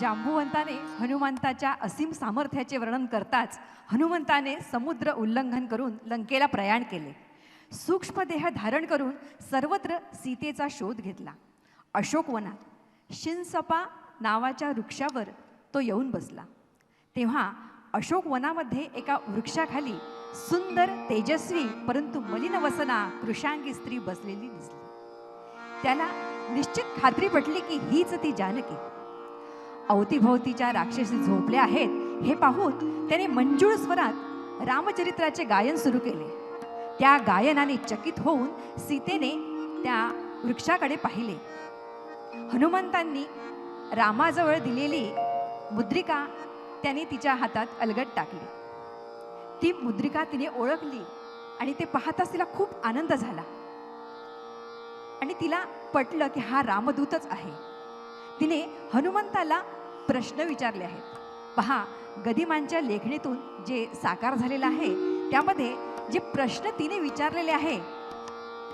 जांबुवंताने हनुमंताच्या असीम सामर्थ्याचे वर्णन करताच हनुमंताने समुद्र उल्लंघन करून लंकेला प्रयाण केले. सूक्ष्मदेह धारण करून सर्वत्र सीतेचा शोध घेतला. अशोकवनात शिनसपा नावाच्या वृक्षावर तो येऊन बसला. तेव्हा अशोकवनामध्ये एका वृक्षाखाली सुंदर तेजस्वी परंतु मलिन वसना कृशांगी स्त्री बसलेली दिसली. त्याला निश्चित खात्री पटली की हीच ती जानकी. अवतीभोवतीच्या राक्षसी झोपल्या आहेत हे पाहून त्याने मंजूळ स्वरात रामचरित्राचे गायन सुरू केले. त्या गायनाने चकित होऊन सीतेने त्या वृक्षाकडे पाहिले. हनुमंतांनी रामाजवळ दिलेली मुद्रिका त्याने तिच्या हातात अलगट टाकली. ती मुद्रिका तिने ओळखली आणि ते पाहताच तिला खूप आनंद झाला. आणि तिला पटलं की हा रामदूतच आहे. तिने हनुमंताला प्रश्न विचारले आहेत. पहा गदिमांच्या लेखणीतून जे साकार झालेलं आहे त्यामध्ये जे प्रश्न तिने विचारलेले आहे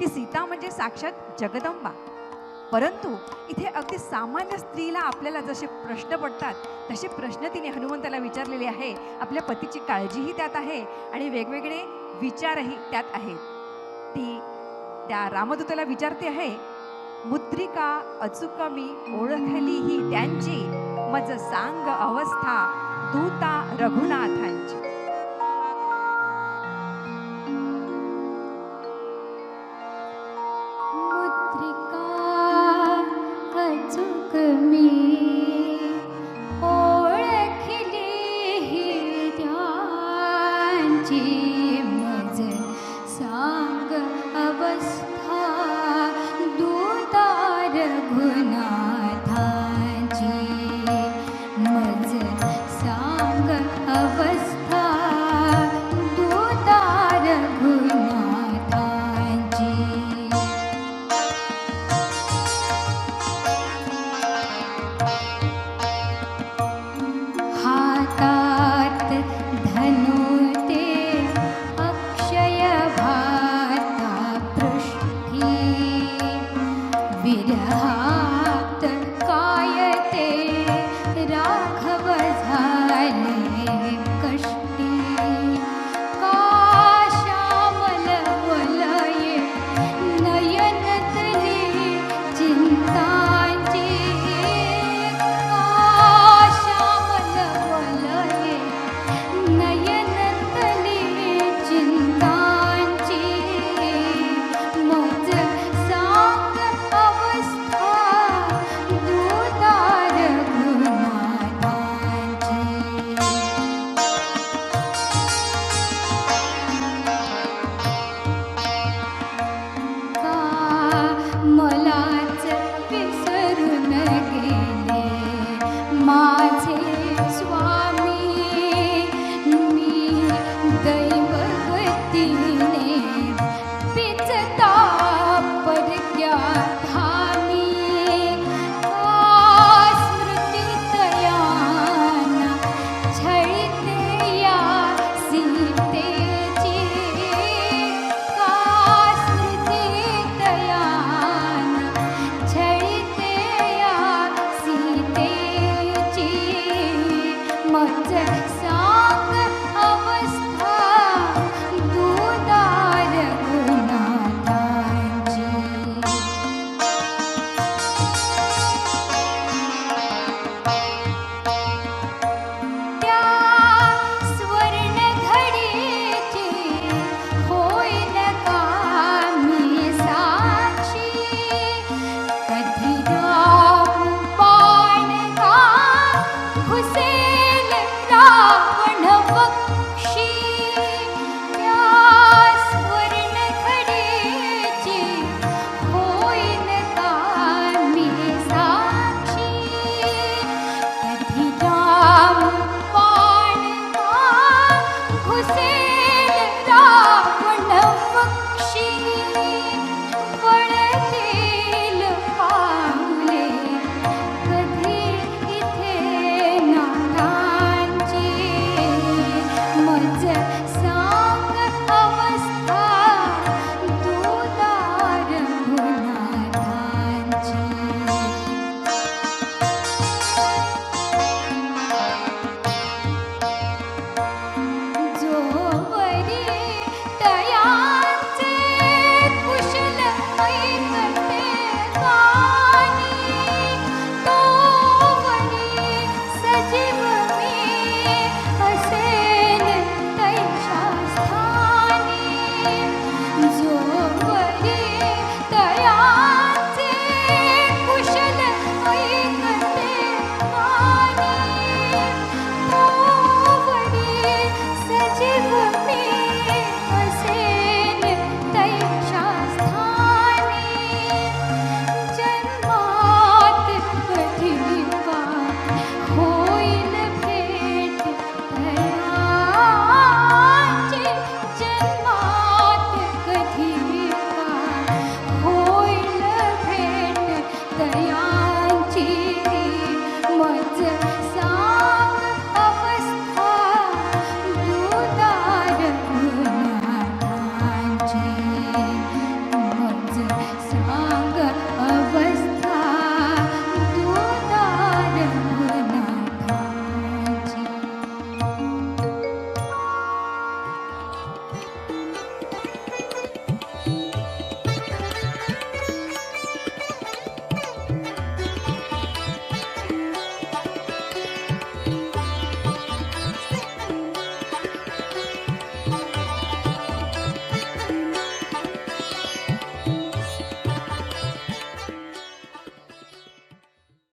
ती सीता म्हणजे साक्षात जगदंबा. परंतु इथे अगदी सामान्य स्त्रीला आपल्याला जसे प्रश्न पडतात तसे प्रश्न तिने हनुमंताला विचारलेले आहे. आपल्या पतीची काळजीही त्यात आहे आणि वेगवेगळे विचारही त्यात आहेत. ती त्या रामदूताला विचारते आहे मुद्रिका अचूक मी ओळखली ही त्यांची मज सांग अवस्था दूता रघुनाथांची.